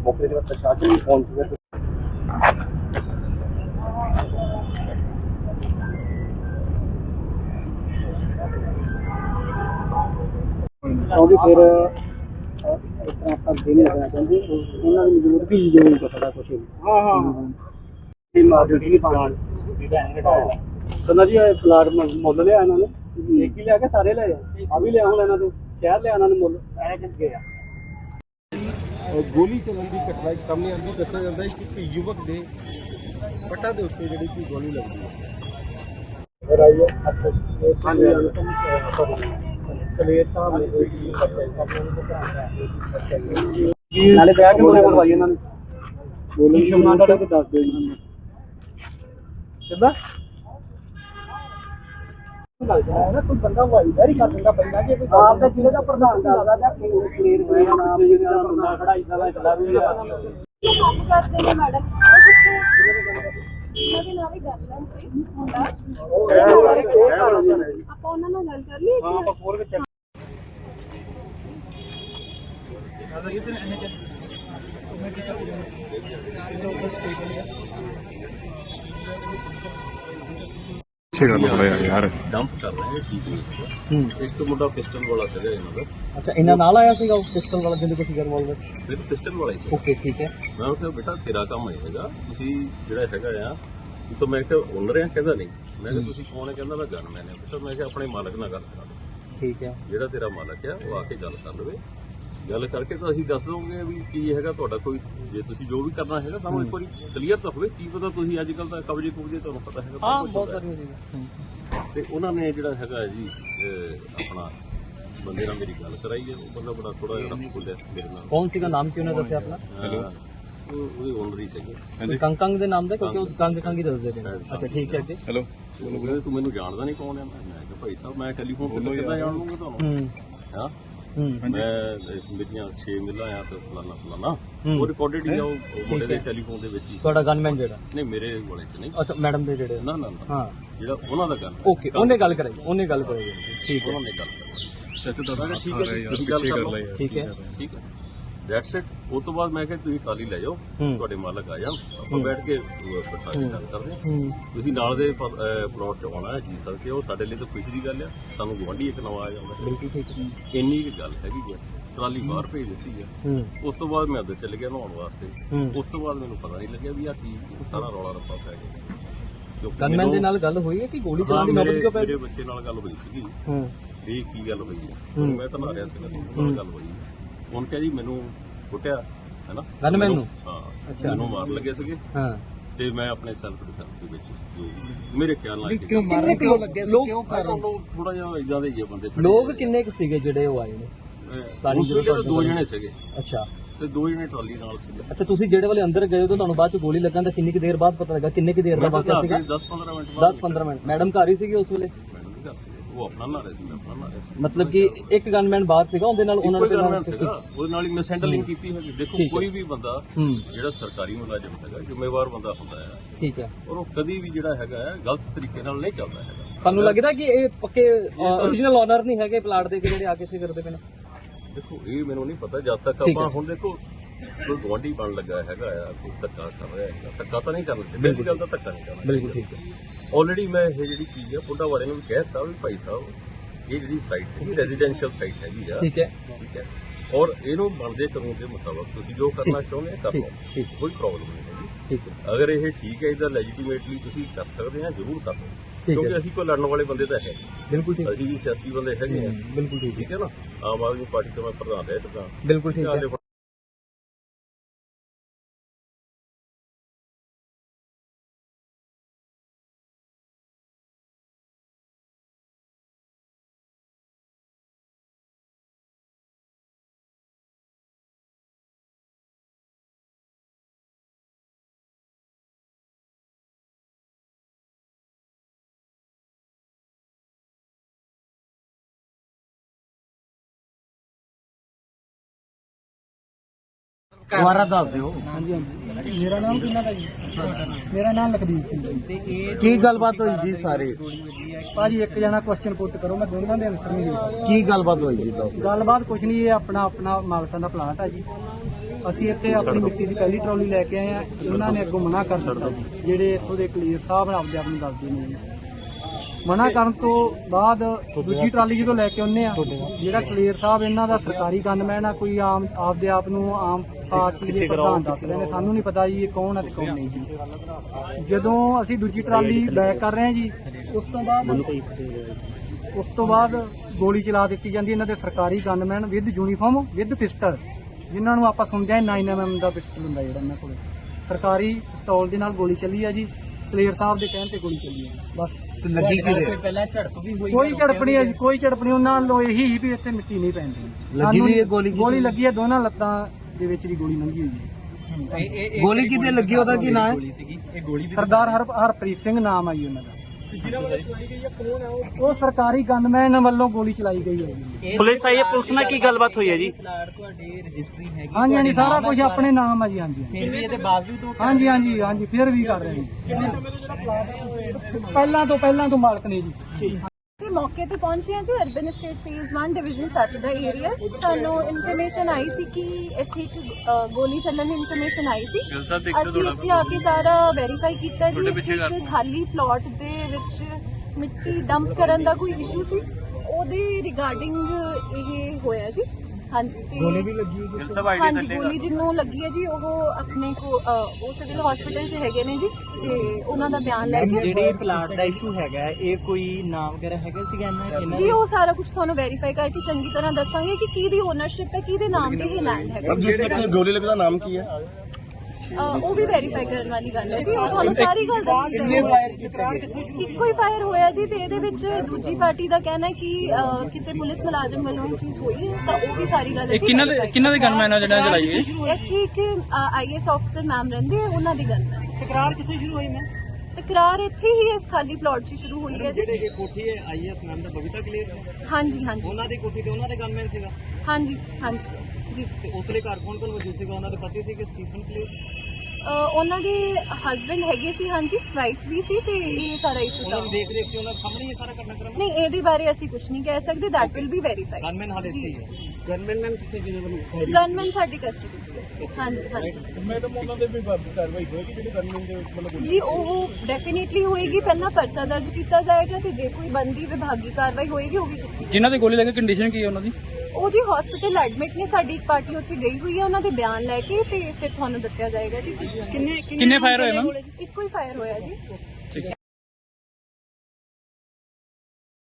ਮੌਕੇ ਤੇ ਪ੍ਰਸ਼ਾਸਨ ਵੀ ਪਹੁੰਚ ਗਿਆ ਕਿਉਂਕਿ ਫਿਰ ਇਸ ਤਰ੍ਹਾਂ ਆਪਾਂ ਦੇਣੇ ਲੱਗਣਾ ਚਾਹੁੰਦੇ ਉਹਨਾਂ ਦੀ ਮਜ਼ਦੂਰ ਵੀ ਜੋ ਨਹੀਂ ਪਤਾ ਕੁਛ ਹਾਂ ਹਾਂ। ਇਹ ਮਾਰਕੀਟ ਨਹੀਂ ਪਾਉਣ ਕਹਿੰਦਾ ਜੀ ਇਹ ਪਲਾਟ ਮੁੱਲ ਲਿਆ ਇਹਨਾਂ ਨੇ। ਇੱਕ ਹੀ ਲਿਆ ਕੇ ਸਾਰੇ ਲਏ ਆ ਆ ਵੀ ਲਿਆ ਹੁਣ ਇਹਨਾਂ ਤੋਂ। ਸ਼ਹਿਰ ਲਿਆ ਇਹਨਾਂ ਨੇ ਮੁੱਲ। ਐ ਕਿਸ ਗਏ ਆ? ਗੋਲੀ ਚੱਲਣ ਦੀ ਘਟਨਾ ਇੱਕ ਸਾਹਮਣੇ ਆਉਂਦੀ ਦੱਸਿਆ ਜਾਂਦਾ ਹੈ ਕਿ ਇੱਕ ਯੁਵਕ ਦੇ ਪੱਟਾ ਦੇ ਉੱਤੇ ਜਿਹੜੀ ਕਿ ਗੋਲੀ ਲੱਗਦੀ ਹੈ। ਹਾਂਜੀ ਕਲੀਅਰ ਸਾਹਿਬ ਨੇ ਕੋਈ ਚੀਜ਼ ਨਾਲੇ ਬੈਗ ਕਿਉਂ ਬਣਵਾਈ ਇਹਨਾਂ ਨੇ? ਬੋਲਣ ਸ਼ਮਨਾਂ ਦਾ ਤੇ ਦੱਸ ਦਿਓ ਇਹਨਾਂ ਨੂੰ। ਕਿੱਦਾਂ? ਕੋਈ ਬੰਦਾ ਵਾਈ ਵੈਰੀ ਕਰ ਦਿੰਦਾ ਪੈਂਦਾ ਕਿ ਕੋਈ ਆਪ ਦਾ ਜ਼ਿਲ੍ਹੇ ਦਾ ਪ੍ਰਧਾਨ ਦੱਸਦਾ ਜਾਂ ਕਲੀਅਰ ਕਲੀਅਰ ਨਾਮ ਜਿਹੜਾ ਬੰਦਾ ਖੜਾ ਇਦਾਂ ਦਾ ਚਲਾ ਵੀ ਰਿਹਾ ਕੰਮ ਕਰਦੇ ਨੇ ਮੈਡਮ। ਉਹਨਾਂ ਦੇ ਨਾਲ ਹੀ ਗੱਲ ਸੀ ਮੁੰਡਾ। ਆਪਾਂ ਉਹਨਾਂ ਨਾਲ ਗੱਲ ਕਰ ਲਈ ਹਾਂ ਆਪਾਂ ਖੋਲ ਕੇ check ਪਿੱਛੇ ਕਰਨਾ ਥੋੜਾ ਯਾਰ। ਡੰਪ ਕਰ ਰਹੇ ਨੇ ਠੀਕ ਇੱਕ ਮੁੰਡਾ ਪਿਸਟਲ ਵਾਲਾ ਸੀਗਾ ਇਹਨਾਂ ਦਾ। ਅੱਛਾ ਇਹਨਾਂ ਨਾਲ ਆਇਆ ਸੀਗਾ ਉਹ ਪਿਸਟਲ ਵਾਲਾ ਜਿਹਦੇ ਕੋਲ ਸੀ ਰਿਵਾਲਵਰ ਫਿਰ ਪਿਸਟਲ ਵਾਲਾ ਹੀ ਸੀ। ਓਕੇ ਠੀਕ ਹੈ। ਮੈਂ ਕਿਹਾ ਬੇਟਾ ਤੇਰਾ ਕੰਮ ਹੈ ਹੈਗਾ ਤੁਸੀਂ ਜਿਹੜਾ ਹੈਗਾ ਆ ਉਹ ਤਾਂ ਮੈਂ ਕਿਹਾ ਓਨਰ ਆ ਕਹਿੰਦਾ ਨਹੀਂ। ਮੈਂ ਕਿਹਾ ਤੁਸੀਂ ਕੌਣ ਹੈ ਕਹਿੰਦਾ ਮੈਂ ਗਨਮੈਨ ਹਾਂ ਬੇਟਾ ਮੈਂ ਕਿਹਾ ਆਪਣੇ ਮਾਲਕ ਨਾਲ ਗੱਲ ਕਰਾ ਠੀਕ ਹੈ। ਜਿਹੜਾ ਤੇਰਾ ਮਾਲਕ ਆ ਉਹ ਆ ਕੇ ਗੱਲ ਕਰ ਲਵੇ। ਗੱਲ ਕਰਕੇ ਤਾਂ ਅਸੀਂ ਦੱਸ ਦੋਗੇ ਵੀ ਕੀ ਹੈਗਾ ਤੁਹਾਡਾ ਕੋਈ ਜੇ ਤੁਸੀਂ ਜੋ ਵੀ ਕਰਨਾ ਹੈਗਾ ਸਾਨੂੰ ਇੱਕ ਵਾਰੀ ਕਲੀਅਰ ਤਾਂ ਹੋਵੇ ਕੀ ਪਤਾ ਤੁਸੀਂ ਅੱਜ ਕੱਲ ਤਾਂ ਕਬਜੇ ਕੁਬਜੇ ਤੁਹਾਨੂੰ ਪਤਾ ਹੈਗਾ ਹਾਂ ਬਹੁਤ। ਵਧੀਆ ਜੀ ਤੇ ਉਹਨਾਂ ਨੇ ਜਿਹੜਾ ਹੈਗਾ ਜੀ ਆਪਣਾ ਬੰਦੇ ਨਾਲ ਮੇਰੀ ਗੱਲ ਕਰਾਈ ਹੈ ਉਹ ਬੰਦਾ ਬੜਾ ਥੋੜਾ ਜਿਹੜਾ ਬੋਲਿਆ ਮੇਰੇ ਨਾਲ। ਕੌਣ ਸੀਗਾ? ਨਾਮ ਕਿਉਂ ਨਾ ਦੱਸਿਆ ਆਪਣਾ? ਹੈਲੋ। ਉਹ ਉਹਦੇ ਓਨਰ ਹੀ ਸੀਗੇ। ਕੰਕੰਗ ਦੇ ਨਾਮ ਦਾ? ਕਿਉਂਕਿ ਉਹ ਕੰਗ ਕੰਗ ਹੀ ਦੱਸਦੇ ਨੇ। ਅੱਛਾ ਠੀਕ ਹੈ ਅੱਗੇ। ਹੈਲੋ। ਉਹਨੂੰ ਕਹਿੰਦੇ ਤੂੰ ਮੈਨੂੰ ਜਾਣਦਾ ਨਹੀਂ ਕੌਣ ਹੈ? ਮੈਂ ਕਿਹਾ ਭਾਈ ਸਾਹਿਬ ਮੈਂ ਟੈਲੀਫੋਨ ਤੇ ਕਿੱਦਾਂ ਜਾਣ ਲੂੰਗਾ ਤੁਹਾਨੂੰ? ਹੂੰ? ਮੈਂ ਇਸ ਮੇਰੀਆਂ 6 ਮਿਲਾਂ ਆ ਤੇ ਫਲਾਣਾ ਫਲਾਣਾ। ਉਹ ਰਿਕਾਰਡਡ ਹੀ ਆ ਉਹ ਮੁੰਡੇ ਦੇ ਟੈਲੀਫੋਨ ਦੇ ਵਿੱਚ ਹੀ। ਤੁਹਾਡਾ ਗਨਮੈਨ ਜਿਹੜਾ? ਨਹੀਂ ਮੇਰੇ ਕੋਲੇ ਚ ਨਹੀਂ। ਅੱਛਾ ਮੈਡਮ ਦੇ ਜਿਹੜੇ ਨਾ ਨਾ ਹਾਂ। ਜਿਹੜਾ ਉਹਨਾਂ ਦਾ ਗੱਲ ਓਕੇ ਉਹਨੇ ਗੱਲ ਕਰਾਈ ਉਹਨੇ ਗੱਲ ਕਰਾਈ। ਠੀਕ ਹੈ। ਉਹਨਾਂ ਨੇ ਗੱਲ ਕਰਾਈ। ਚਾਚਾ ਤੁਹਾਡਾ ਠੀਕ ਠੀਕ ਹੈ ਤੁਸੀਂ ਗੱਲ ਕਰ ਲਓ। ਠੀਕ ਹੈ। ਠੀਕ ਹੈ। ਦੈਟਸ ਇਟ ਉਸ ਤੋਂ ਬਾਅਦ ਮੈਂ ਕਿਹਾ ਤੁਸੀਂ ਟਰਾਲੀ ਲੈ ਜਾਓ ਹੂੰ। ਤੁਹਾਡੇ ਮਾਲਕ ਆ ਜਾਣ। ਆਪਾਂ ਬੈਠ ਕੇ ਪੱਠਾ ਦੀ ਗੱਲ ਕਰਦੇ ਹਾਂ। ਹੂੰ। ਤੁਸੀਂ ਨਾਲ ਦੇ ਪਲਾਟ ਚ ਆਉਣਾ ਹੈ ਜੀ ਸਕਦੇ ਹੋ ਸਾਡੇ ਲਈ ਤਾਂ ਖੁਸ਼ੀ ਦੀ ਗੱਲ ਆ। ਸਾਨੂੰ ਗਵਾਂਢੀ ਇੱਕ ਨਵਾਂ ਆ ਜਾਂਦਾ ਬਿਲਕੁਲ ਠੀਕ ਹੈ। ਇੰਨੀ ਕੁ ਗੱਲ ਹੈਗੀ ਹੈ ਟਰਾਲੀ ਬਾਹਰ ਭੇਜ ਦਿੱਤੀ ਹੈ ਹੂੰ। ਉਸ ਤੋਂ ਬਾਅਦ ਮੈਂ ਅੰਦਰ ਚੱਲ ਗਿਆ ਨਹਾਉਣ ਵਾਸਤੇ। ਹੂੰ। ਉਸ ਤੋਂ ਬਾਅਦ ਮੈਨੂੰ ਪਤਾ ਨਹੀਂ ਲੱਗਿਆ ਵੀ ਆ ਕੀ ਸਾਰਾ ਰੌਲਾ ਰੱਪਾ ਪੈ ਗਿਆ। ਗਨਮੈਨ ਦੇ ਨਾਲ ਗੱਲ ਹੋਈ ਹੈ ਕਿ ਗੋਲੀ ਹਾਂ, ਚਲਾਉਣ ਦੀ ਨੌਬਤ ਕਿਉਂ ਪੈ ਮੇਰੇ ਗਈ ਬੱਚੇ ਨਾਲ ਗੱਲ ਹੋਈ ਸੀਗੀ। ਹੂੰ। ਵੀ ਇਹ ਕੀ ਗੱਲ ਹੋਈ ਹੈ ਹੂੰ। ਮੈਂ ਤਾਂ ਰਿਹਾ ਸੀ ਨਾਲ ਗੱਲ ਹੋਈ ਉਹਨ ਕਿਹਾ ਜੀ ਮੈਨੂੰ ਕੁੱਟਿਆ ਹੈਨਾ? ਗਨਮੈਨ ਨੂੰ? ਹਾਂ ਅੱਛਾ। ਮੈਨੂੰ ਮਾਰਨ ਲੱਗੇ ਸੀਗੇ। ਹਾਂ। ਤੇ ਮੈਂ ਆਪਣੇ ਸੈਲਫ ਡਿਫੈਂਸ ਦੇ ਵਿੱਚ ਜੋ ਮੇਰੇ ਖਿਆਲ ਨਾਲ ਕਿਉਂ ਮਾਰਨ ਕਿਉਂ ਲੱਗੇ? ਸੀ ਕਿਉਂ ਥੋੜਾ ਜਿਹਾ ਇਦਾਂ ਦੇ ਹੀ ਆ ਬੰਦੇ ਲੋਕ ਕਿੰਨੇ ਕੁ ਸੀਗੇ ਜਿਹੜੇ ਉਹ ਆਏ ਨੇ? ਸਾਰੀ ਜਿਹੜੇ ਦੋ ਜਣੇ ਸੀਗੇ। ਅੱਛਾ। ਤੇ ਦੋ ਜਣੇ ਟਰਾਲੀ ਨਾਲ ਸੀਗੇ। ਅੱਛਾ ਤੁਸੀਂ ਜਿਹੜੇ ਵਾਲੇ ਅੰਦਰ ਗਏ ਤਾਂ ਤੁਹਾਨੂੰ ਬਾਅਦ ਚ ਗੋਲੀ ਲੱਗਣ ਦਾ ਕਿੰਨੀ ਕੁ ਦੇਰ ਬਾਅਦ ਪਤਾ ਲੱਗਾ? ਕਿੰਨੇ ਕੁ ਦੇਰ ਦਾ ਵਾਕਿਆ ਸੀਗਾ? 10-15 ਮਿੰਟ ਬਾਅਦ 10 15 ਮਿੰਟ। ਮੈਡਮ ਘਰ ਹੀ ਸੀਗੇ ਉਸ ਵੇਲੇ? ਮੈਡਮ ਘਰ ਸੀਗੇ ਉਹ ਆਪਣਾ ਨਾ ਰਿਹਾ ਸੀ ਮੈਂ ਆਪਣਾ ਨਾ ਰਿਹਾ ਸੀ। ਮਤਲਬ ਕਿ ਇੱਕ ਗਨਮੈਨ ਬਾਹਰ ਸੀਗਾ ਉਹਦੇ ਨਾਲ ਉਹਨਾਂ ਦੇ ਨਾਲ ਸੀਗਾ। ਉਹਦੇ ਨਾਲ ਹੀ ਮੈਂ ਸੈਂਡਲਿੰਗ ਕੀਤੀ ਹੈ ਦੇਖੋ ਹੈ। ਕੋਈ ਵੀ ਬੰਦਾ ਹੂੰ। ਜਿਹੜਾ ਸਰਕਾਰੀ ਮੁਲਾਜ਼ਮ ਹੈਗਾ ਜ਼ਿੰਮੇਵਾਰ ਬੰਦਾ ਹੁੰਦਾ ਹੈ। ਠੀਕ ਹੈ। ਔਰ ਉਹ ਕਦੀ ਵੀ ਜਿਹੜਾ ਹੈਗਾ ਹੈ, ਗਲਤ ਤਰੀਕੇ ਨਾਲ ਨਹੀਂ ਚੱਲਦਾ ਹੈਗਾ। ਤੁਹਾਨੂੰ ਲੱਗਦਾ ਕਿ ਇਹ ਪੱਕੇ origignal ਓਨਰ ਨਹੀਂ ਹੈਗੇ ਪਲਾਟ ਦੇ ਜਿਹੜੇ ਆ ਕੇ ਇੱਥੇ ਕਰਦੇ ਪਏ ਨੇ? ਦੇਖੋ ਇਹ ਮੈਨੂੰ ਨਹੀਂ ਪਤਾ ਜਦ ਤੱਕ ਆਪਾਂ ਹੈ। ਹੁਣ ਦੇਖੋ ਕੋਈ ਗਵਾਂਢੀ ਬਣ ਲੱਗਾ ਹੈਗਾ ਆ ਕੋਈ ਧੱਕਾ ਕਰ ਰਿਹਾ ਹੈਗਾ। ਧੱਕਾ ਤਾਂ ਨਹੀਂ ਕਰਨਾ ਚਾਹੀਦਾ ਬਿਲਕੁਲ ਗੱਲ ਦਾ ਧੱਕਾ ਨਹੀਂ ਕਰਨਾ ਬਿਲਕੁਲ ਠੀਕ ਹੈ। ਆਲਰੇਡੀ ਮੈਂ ਇਹ ਜਿਹੜੀ ਚੀਜ਼ ਹੈ ਪੁੱਡਾ ਵਾਲੇ ਨੂੰ ਵੀ ਕਹਿ ਦਿੱਤਾ ਵੀ ਭਾਈ ਸਾਹਿਬ ਇਹ ਜਿਹੜੀ ਸਾਈਟ ਹੈ ਰੈਜ਼ੀਡੈਂਸ਼ੀਅਲ ਸਾਈਟ ਹੈਗੀ ਆ। ਠੀਕ ਹੈ। ਠੀਕ ਹੈ। ਔਰ ਇਹਨੂੰ ਬਣਦੇ ਕਾਨੂੰਨ ਦੇ ਮੁਤਾਬਕ ਤੁਸੀਂ ਜੋ ਕਰਨਾ ਚਾਹੁੰਦੇ ਆ ਕਰ ਲਓ। ਕੋਈ ਪ੍ਰੋਬਲਮ ਨਹੀਂ ਹੈਗੀ। ਠੀਕ ਹੈ। ਅਗਰ ਇਹ ਠੀਕ ਹੈ ਇਹਦਾ ਲੈਜੀਟੀਮੇਟਲੀ ਤੁਸੀਂ ਕਰ ਸਕਦੇ ਆ ਜ਼ਰੂਰ ਕਰ ਲਓ। ਹੈ। ਕਿਉਂਕਿ ਅਸੀਂ ਕੋਈ ਲੜਨ ਵਾਲੇ ਬੰਦੇ ਤਾਂ ਹੈ ਬਿਲਕੁਲ ਠੀਕ। ਅਸੀਂ ਵੀ ਸਿਆਸੀ ਬੰਦੇ ਹੈਗੇ ਆ। ਬਿਲਕੁਲ ਠੀਕ ਹੈ। ਠੀਕ ਹੈ ਨਾ? ਆਮ ਆਦਮੀ ਪਾਰਟੀ ਤੋਂ ਮੈਂ ਪ੍ਰਧਾਨ ਰਹਿ ਚੁੱਕਾ। ਬਿਲਕੁਲ ਠੀਕ ਹੈ। ਹਾਲੇ ਹਾਂਜੀ ਹਾਂਜੀ। ਮੇਰਾ ਨਾਮ ਕਿੰਨਾ ਦਾ ਜੀ? ਮੇਰਾ ਨਾਮ ਲਖਦੀਪ ਸਿੰਘ ਜੀ। ਕੀ ਗੱਲਬਾਤ ਹੋਈ ਜੀ ਸਾਰੇ? ਭਾਜੀ ਇੱਕ ਜਣਾ ਕੁਐਸਚਨ ਪੁੱਟ ਕਰੋ ਮੈਂ ਦੋਨਾਂ ਦੇ ਆਨਸਰ ਨਹੀਂ ਦੇ ਸਕਦਾ। ਕੀ ਗੱਲਬਾਤ ਹੋਈ ਜੀ ਦੱਸ ਗੱਲਬਾਤ ਕੁਛ ਨਹੀਂ ਇਹ ਆਪਣਾ ਆਪਣਾ ਮਾਲਕਾਂ ਦਾ ਪਲਾਟ ਆ ਜੀ। ਅਸੀਂ ਇੱਥੇ ਆਪਣੀ ਮਿੱਟੀ ਦੀ ਪਹਿਲੀ ਟਰਾਲੀ ਲੈ ਕੇ ਆਏ ਆ। ਉਹਨਾਂ ਨੇ ਅੱਗੋਂ ਮਨਾ ਕਰ ਦਿੱਤਾ। ਜਿਹੜੇ ਇੱਥੋਂ ਦੇ ਕਲੀਅਰ ਸਾਹਿਬ ਆਪਦੇ ਆਪ ਨੂੰ ਦੱਸਦੇ ਨੇ। ਮਨਾ ਕਰਨ ਤੋਂ ਬਾਅਦ ਦੂਜੀ ਟਰਾਲੀ ਜਦੋਂ ਲੈ ਕੇ ਆਉਂਦੇ ਆ ਜਿਹੜਾ ਕਲੀਅਰ ਸਾਹਿਬ ਇਹਨਾਂ ਦਾ ਸਰਕਾਰੀ ਗਨਮੈਨ ਆ ਕੋਈ ਆਮ ਆਪਦੇ ਆਪ ਨੂੰ ਆਮ ਪਾਰਟੀ ਦੇ ਪ੍ਰਧਾਨ ਦੱਸਦੇ ਨੇ ਸਾਨੂੰ ਨਹੀਂ ਪਤਾ ਜੀ ਇਹ ਕੌਣ ਆ ਤੇ ਕੌਣ ਨਹੀਂ ਜੀ। ਜਦੋਂ ਅਸੀਂ ਦੂਜੀ ਟਰਾਲੀ ਬੈਕ ਕਰ ਰਹੇ ਹਾਂ ਜੀ ਉਸ ਤੋਂ ਬਾਅਦ ਉਸ ਤੋਂ ਬਾਅਦ ਗੋਲੀ ਚਲਾ ਦਿੱਤੀ ਜਾਂਦੀ ਇਹਨਾਂ ਦੇ ਸਰਕਾਰੀ gunman with uniform with pistol ਜਿਨ੍ਹਾਂ ਨੂੰ ਆਪਾਂ ਸੁਣਦੇ ਹਾਂ 9mm ਦਾ ਪਿਸਟਲ ਹੁੰਦਾ ਜਿਹੜਾ ਇਹਨਾਂ ਕੋਲ। ਸਰਕਾਰੀ ਪਿਸਤੌਲ ਦੇ ਨਾਲ ਗੋਲੀ ਚੱਲੀ ਆ ਜੀ ਕਲੀਅਰ ਸਾਹਿਬ ਦੇ ਕਹਿਣ ਤੇ ਗੋਲੀ ਚੱਲੀ ਆ ਬਸ। ਲੱਗੀ ਕਿਤੇ? ਪਹਿਲਾਂ ਝੜਪ ਵੀ ਹੋਈ ਕੋਈ ਝੜਪ ਨਹੀਂ ਹੈ ਜੀ ਕੋਈ ਝੜਪ ਨਹੀਂ ਉਹਨਾਂ ਨੂੰ ਇਹੀ ਸੀ ਵੀ ਇੱਥੇ ਮਿੱਟੀ ਨਹੀਂ ਪੈਂਦੀ। ਲੱਗੀ ਵੀ ਗੋਲੀ ਕਿਸੇ ਗੋਲੀ ਲੱਗੀ ਹੈ ਦੋਨਾਂ ਲੱਤਾਂ ਦੇ ਵਿੱਚ ਦੀ ਗੋਲੀ ਲੰਗੀ ਹੋਈ ਹੈ। ਗੋਲੀ ਕਿਤੇ ਲੱਗੀ ਉਹਦਾ ਕੀ ਨਾਮ ਹੈ? ਸਰਦਾਰ ਹਰ ਹਰਪ੍ਰੀਤ ਸਿੰਘ ਨਾਮ ਆ ਜੀ ਉਹਨਾਂ ਦਾ। ਉਹ? ਸਰਕਾਰੀ ਗਨਮੈਨ ਵੱਲੋਂ ਗੋਲੀ ਚਲਾਈ ਗਈ ਹੈ ਜੀ। ਪੁਲਿਸ ਆਈ ਹੈ ਪੁਲਿਸ ਨਾਲ ਕੀ ਗੱਲਬਾਤ ਹੋਈ ਹੈ ਜੀ? ਹਾਂਜੀ ਹਾਂਜੀ ਸਾਰਾ ਕੁਝ ਆਪਣੇ ਨਾਮ ਆ ਜੀ ਹਾਂਜੀ ਫਿਰ ਵੀ ਇਹਦੇ ਬਾਵਜੂਦ ਹਾਂਜੀ ਹਾਂਜੀ ਹਾਂਜੀ ਫਿਰ ਵੀ ਕਰ ਰਹੇ ਨੇ। ਪਹਿਲਾਂ ਤੋਂ ਪਹਿਲਾਂ ਤੋਂ ਮਾਲਕ ਨੇ ਜੀ। ਤੇ ਮੌਕੇ ਤੇ ਪਹੁੰਚੇ ਹਾਂ ਜੀ ਅਰਬਨ ਏਸਟੇਟ ਫੇਜ਼ 1 ਡਿਵੀਜ਼ਨ 7 ਦਾ ਏਰੀਆ ਸਾਨੂੰ ਇਨਫੋਰਮੇਸ਼ਨ ਆਈ ਸੀ ਕਿ ਇੱਥੇ ਇੱਕ ਅ, ਗੋਲੀ ਚੱਲਣ ਦੀ ਇਨਫੋਰਮੇਸ਼ਨ ਆਈ ਸੀ। ਅਸੀਂ ਇੱਥੇ ਆ ਕੇ ਸਾਰਾ ਵੈਰੀਫਾਈ ਕੀਤਾ ਜੀ ਇੱਥੇ ਇੱਕ ਖਾਲੀ ਪਲਾਟ ਦੇ ਵਿੱਚ ਮਿੱਟੀ ਡੰਪ ਕਰਨ ਦਾ ਕੋਈ ਇਸ਼ੂ ਸੀ? ਉਹਦੇ ਰਿਗਾਰਡਿੰਗ ਇਹ ਹੋਇਆ ਜੀ। ਹਾਂਜੀ ਤੇ ਗੋਲੀ ਵੀ ਲੱਗੀ ਹੈ ਹਾਂਜੀ ਗੋਲੀ ਜਿਹਨੂੰ ਲੱਗੀ ਹੈ ਜੀ ਉਹ ਆਪਣੇ ਕੋ ਅ, ਉਹ ਸਿਵਲ ਹਸਪੀਟਲ 'ਚ ਹੈਗੇ ਨੇ ਜੀ ਤੇ ਉਹਨਾਂ ਦਾ ਬਿਆਨ ਲੈ ਕੇ ਜਿਹੜੇ ਪਲਾਟ ਦਾ ਇਸ਼ੂ ਹੈਗਾ ਹੈ, ਇਹ ਕੋਈ ਨਾਮ ਵਗੈਰਾ ਹੈਗਾ ਸੀਗਾ ਇਹਨਾਂ ਇਹਨਾਂ ਜੀ ਉਹ ਸਾਰਾ ਕੁਝ ਤੁਹਾਨੂੰ ਵੈਰੀਫਾਈ ਕਰਕੇ ਚੰਗੀ ਤਰ੍ਹਾਂ ਦੱਸਾਂਗੇ ਕਿ ਕਿਹਦੀ ਓਨਰਸ਼ਿਪ ਹੈ ਕਿਹਦੇ ਨਾਮ ਤੇ ਇਹ ਲੈਂਡ ਹੈਗਾ। ਜਿਸ ਵਿਅਕਤੀ ਨੂੰ ਗੋਲੀ ਲੱਗਦਾ ਨਾਮ ਕੀ ਹੈ? ਅਹ ਉਹ ਵੀ ਵੈਰੀਫਾਈ ਕਰਨ ਵਾਲੀ ਗੱਲ ਹੈ ਜੀ ਉਹ ਤੁਹਾਨੂੰ ਸਾਰੀ ਗੱਲ ਦੱਸੀ ਜਾਏਗੀ ਇੱਕੋ ਹੀ ਫਾਇਰ ਹੋਇਆ ਜੀ ਤੇ ਇਹਦੇ ਵਿੱਚ ਦੂਜੀ ਪਾਰਟੀ ਦਾ ਕਹਿਣਾ ਹੈ ਕਿ ਅਹ, ਕਿਸੇ ਪੁਲਿਸ ਮੁਲਾਜ਼ਮ ਵੱਲੋਂ ਇਹ ਚੀਜ਼ ਹੋਈ ਹੈ ਤਾਂ ਉਹ ਵੀ ਸਾਰੀ ਗੱਲ ਅਸੀਂ ਕਿਹਨਾਂ ਦੇ verify ਕਿਹਨਾਂ ਦੇ ਗਨਮੈਨ ਆ ਜਿਹੜਾ ਚਲਾਈ ਗਈ ਇੱਥੇ ਇੱਕ ਆਈਐਸ ਆਫੀਸਰ ਮੈਮ ਰਹਿੰਦੇ ਆ ਉਹਨਾਂ ਦੀ ਗੱਲ ਹੈ ਤਕਰਾਰ ਕਿੱਥੇ ਸ਼ੁਰੂ ਹੋਈ ਮੈਂ ਤਕਰਾਰ ਇੱਥੇ ਹੀ ਇਸ ਖਾਲੀ ਪਲਾਟ 'ਚ ਸ਼ੁਰੂ ਹੋਈ ਹੈ ਜਿਹੜੇ ਇਹ ਕੋਠੀ ਹੈ ਆਈਐਸ ਨਾਮ ਦਾ ਬਬੀਤਾ ਕਲੀਅਰ ਹਾਂਜੀ ਹਾਂਜੀ। ਉਹਨਾਂ ਦੀ ਕੋਠੀ ਤੇ ਉਹਨਾਂ ਦੇ ਗਨਮੈਨ ਸੀਗਾ? ਹਾਂਜੀ ਹਾਂਜੀ। ਜੀ। ਤੇ ਉਸ ਲਈ ਘਰ ਕੌਣ ਕੌਣ ਮੌਜੂਦ ਸੀਗਾ? ਉਹਨਾਂ ਦੇ ਪਤੀ ਸੀਗੇ ਸਟੀਫਨ ਕਲੀਅਰ। ਉਹਨਾਂ ਦੇ ਹਸਬੰਡ ਹੈਗੇ ਸੀ ਹਾਂਜੀ ਵਾਈਫ ਵੀ ਸੀ ਤੇ ਇਹ ਸਾਰਾ ਇਸ਼ੂ ਉਹਨਾਂ ਤਾਂ ਨੂੰ ਦੇਖ ਦੇਖ ਕੇ ਉਹਨਾਂ ਸਾਹਮਣੇ ਇਹ ਸਾਰਾ ਕਰਨਾ ਕਰਾਂਗੇ ਨਹੀਂ ਇਹਦੇ ਬਾਰੇ ਅਸੀਂ ਕੁਝ ਨਹੀਂ ਕਹਿ ਸਕਦੇ that will be verified gunman ਹਾਲੇ ਇੱਥੇ ਹੀ ਹੈ। ਗਨਮੈਨ ਮੈਮ ਕਿੱਥੇ ਜਿਹਨਾਂ ਵੱਲੋਂ ਗਨਮੈਨ ਸਾਡੀ ਕਸਟਡੀ ਚ ਹੈ। ਹਾਂਜੀ ਹਾਂਜੀ। ਮੈਡਮ ਉਹਨਾਂ ਦੇ ਵੀ ਕਾਰਵਾਈ ਹੋਏਗੀ ਜਿਹੜੇ ਗਨਮੈਨ ਦੇ ਮਤਲਬ ਜੀ ਉਹ ਡੈਫੀਨਿਟਲੀ ਹੋਏਗੀ। ਪਹਿਲਾਂ ਪਰਚਾ ਦਰਜ ਕੀਤਾ ਜਾਏਗਾ ਤੇ ਜੇ ਕੋਈ ਬੰਦੀ ਵਿਭਾਗੀ ਕਾਰਵਾਈ ਹੋਏਗੀ ਉਹ ਵੀ ਜਿਨ੍ਹਾਂ ਦੇ ਗੋਲੀ ਲੱਗੀ ਕੰਡੀਸ਼ਨ ਕੀ ਹੈ ਉਹਨਾਂ ਦੀ? ਉਹ ਜੀ ਹਸਪੀਟਲ ਐਡਮਿਟ ਨੇ ਸਾਡੀ ਇੱਕ ਪਾਰਟੀ ਉੱਥੇ ਗਈ ਹੋਈ ਹੈ ਉਹਨਾਂ ਦੇ ਬਿਆਨ ਲੈ ਕੇ ਤੇ ਫਿਰ ਤੁਹਾਨੂੰ ਦੱਸਿਆ ਜਾਏਗਾ ਜੀ ਕਿੰਨੇ ਫਾਇਰ ਹੋਏ ਮੈਮ ਇੱਕੋ ਹੀ ਫਾਇਰ ਹੋਇਆ ਜੀ।